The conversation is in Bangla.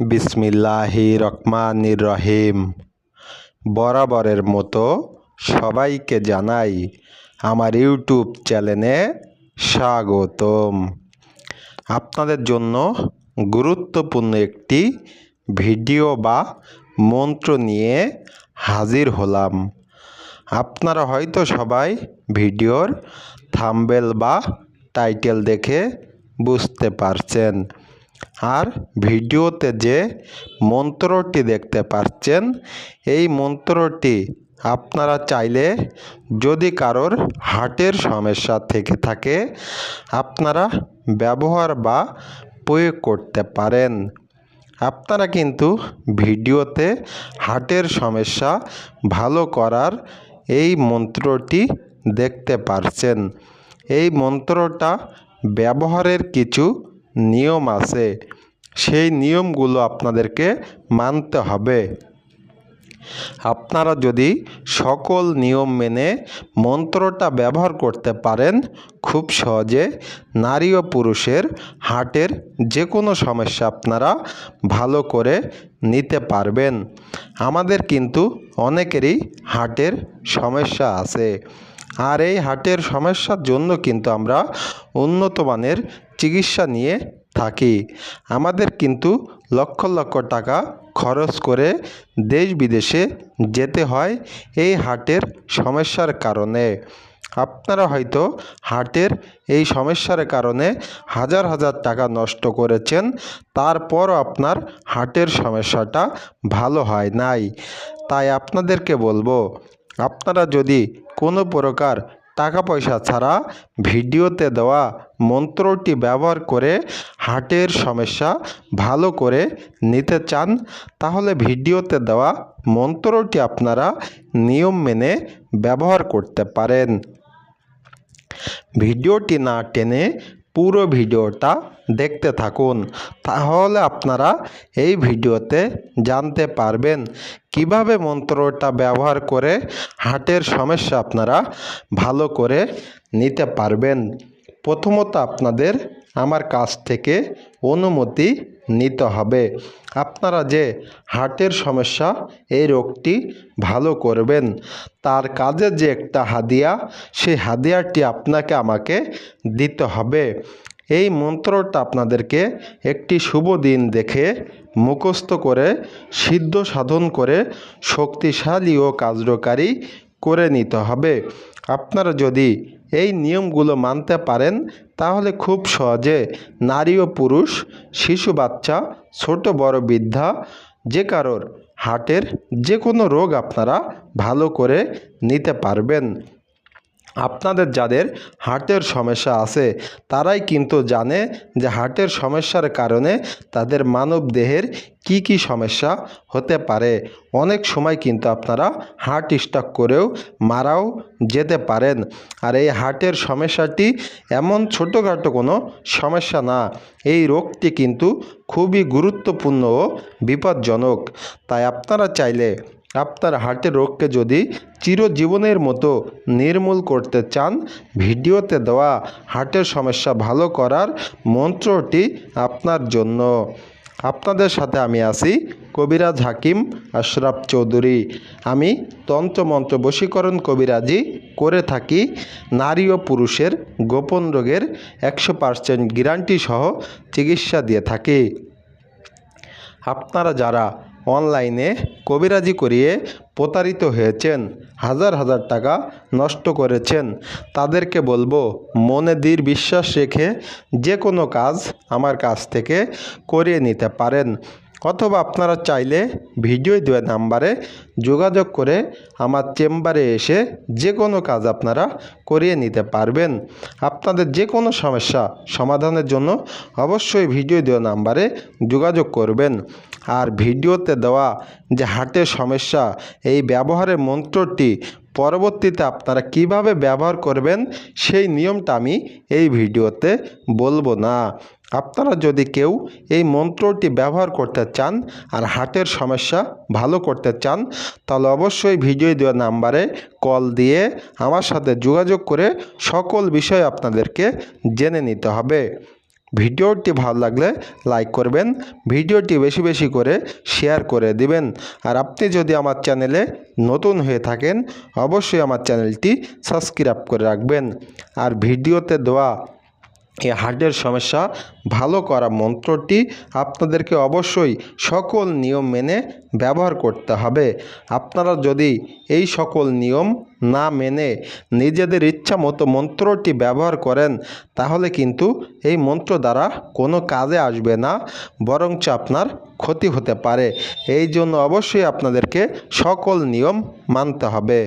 বিসমিল্লাহি রহমানির রহিম। বরাবরের মতো সবাইকে জানাই আমার ইউটিউব চ্যানেলে স্বাগতম। আপনাদের জন্য গুরুত্বপূর্ণ একটি ভিডিও বা মন্ত্র নিয়ে হাজির হলাম। আপনারা হয়তো সবাই ভিডিওর থাম্বেল বা টাইটেল দেখে বুঝতে পারছেন। আর ভিডিওতে যে মন্ত্রটি দেখতে পাচ্ছেন, এই মন্ত্রটি আপনারা চাইলে যদি কারোর হার্টের সমস্যা থেকে থাকে, আপনারা ব্যবহার বা প্রয়োগ করতে পারেন। আপনারা কিন্তু ভিডিওতে হার্টের সমস্যা ভালো করার এই মন্ত্রটি দেখতে পারছেন। এই মন্ত্রটা ব্যবহারের কিছু নিয়ম আছে, সেই নিয়মগুলো আপনাদেরকে মানতে হবে। আপনারা যদি সকল নিয়ম মেনে মন্ত্রটা ব্যবহার করতে পারেন, খুব সহজে নারী ও পুরুষের হার্টের যে কোনো সমস্যা আপনারা ভালো করে নিতে পারবেন। আমাদের কিন্তু অনেকেরই হার্টের সমস্যা আছে। আর এই হার্টের সমস্যার জন্য কিন্তু আমরা উন্নত মানের চিকিৎসা নিয়ে থাকি। আমাদের কিন্তু লক্ষ লক্ষ টাকা খরচ করে দেশ বিদেশে যেতে হয় এই হার্টের সমস্যার কারণে। আপনারা হয়তো হার্টের এই সমস্যার কারণে হাজার হাজার টাকা নষ্ট করেছেন, তারপরও আপনার হার্টের সমস্যাটা ভালো হয় নাই। তাই আপনাদেরকে বলব আপনারা যদি কোনো প্রকার টাকা পয়সা ছাড়া ভিডিওতে দেওয়া মন্ত্রটি ব্যবহার করে হার্টের সমস্যা ভালো করে নিতে চান, তাহলে ভিডিওতে দেওয়া মন্ত্রটি আপনারা নিয়ম মেনে ব্যবহার করতে পারেন। ভিডিওটি না টেনে পুরো ভিডিওটা দেখতে থাকুন। তাহলে আপনারা এই ভিডিওতে জানতে পারবেন কীভাবে মন্ত্রটা ব্যবহার করে হাটের সমস্যা আপনারা ভালো করে নিতে পারবেন। প্রথমত আপনাদের আমার কাছ থেকে অনুমতি নিতে হবে। আপনারা যে হার্টের সমস্যা, এই রোগটি ভালো করবেন, তার কাজে যে একটা হাদিয়া সেই হাদিয়াটি আপনাকে আমাকে দিতে হবে। এই মন্ত্রটা আপনাদেরকে একটি শুভ দিন দেখে মুখস্থ করে, সিদ্ধ সাধন করে, শক্তিশালী ও কার্যকারী করে নিতে হবে। আপনারা যদি এই নিয়মগুলো মানতে পারেন, তাহলে খুব সহজে নারী ও পুরুষ, শিশু বাচ্চা, ছোট বড় বৃদ্ধা, যে কারোর হার্টের যে কোনো রোগ আপনারা ভালো করে নিতে পারবেন। আপনাদের যাদের হার্টের সমস্যা আছে, তারাই কিন্তু জানে যে হার্টের সমস্যার কারণে তাদের মানব দেহের কি কি সমস্যা হতে পারে। অনেক সময় কিন্তু আপনারা হার্ট স্ট্রোক করেও মারাও যেতে পারেন। আর এই হার্টের সমস্যাটি এমন ছোটোখাটো কোনো সমস্যা না, এই রোগটি কিন্তু খুবই গুরুত্বপূর্ণ ও বিপজ্জনক। তাই আপনারা চাইলে আপনার হার্টের রোগকে যদি চিরজীবনের মতো নির্মূল করতে চান, ভিডিওতে দেওয়া হার্টের সমস্যা ভালো করার মন্ত্রটি আপনার জন্য। আপনাদের সাথে আমি আছি কবিরাজ হাকিম আশরাফ চৌধুরী। আমি তন্ত্রমন্ত্র বশীকরণ কবিরাজি করে থাকি নারী ও পুরুষের গোপন রোগের একশো পার্সেন্ট গ্যারান্টি সহ চিকিৎসা দিয়ে থাকি। আপনারা যারা অনলাইনে কবিরাজি করিয়ে প্রতারিত হয়েছেন, হাজার হাজার টাকা নষ্ট করেছেন। তাদেরকে বলব, মনে দৃঢ় বিশ্বাস রেখে যে কোনো কাজ আমার কাছ থেকে করিয়ে নিতে পারেন। অথবা আপনারা চাইলে ভিডিও দেওয়া নাম্বারে যোগাযোগ করে আমার চেম্বারে এসে যে কোনো কাজ আপনারা করিয়ে নিতে পারবেন। আপনাদের যে কোনো সমস্যা সমাধানের জন্য অবশ্যই ভিডিও দেওয়া নাম্বারে যোগাযোগ করবেন। আর ভিডিওতে দেওয়া যে হার্টের সমস্যা, এই ব্যবহারের মন্ত্রটি পরবর্তীতে আপনারা কীভাবে ব্যবহার করবেন, সেই নিয়মটা আমি এই ভিডিওতে বলব না। আপনারা যদি কেউ এই মন্ত্রটি ব্যবহার করতে চান আর হার্টের সমস্যা ভালো করতে চান, তাহলে অবশ্যই ভিডিও দেওয়া নাম্বারে কল দিয়ে আমার সাথে যোগাযোগ করে সকল বিষয় আপনাদেরকে জেনে নিতে হবে। ভিডিওটি ভালো লাগলে লাইক করবেন, ভিডিওটি বেশি বেশি করে শেয়ার করে দিবেন। আর আপনি যদি আমার চ্যানেলে নতুন হয়ে থাকেন, অবশ্যই আমার চ্যানেলটি সাবস্ক্রাইব করে রাখবেন। আর ভিডিওতে দেওয়া এই হার্টের সমস্যা ভালো করা মন্ত্রটি আপনাদেরকে অবশ্যই সকল নিয়ম মেনে ব্যবহার করতে হবে। আপনারা যদি এই সকল নিয়ম না মেনে নিজেদের ইচ্ছা মতো মন্ত্রটি ব্যবহার করেন, তাহলে কিন্তু এই মন্ত্র দ্বারা কোনো কাজে আসবে না, বরঞ্চ আপনার ক্ষতি হতে পারে। এই জন্য অবশ্যই আপনাদেরকে সকল নিয়ম মানতে হবে।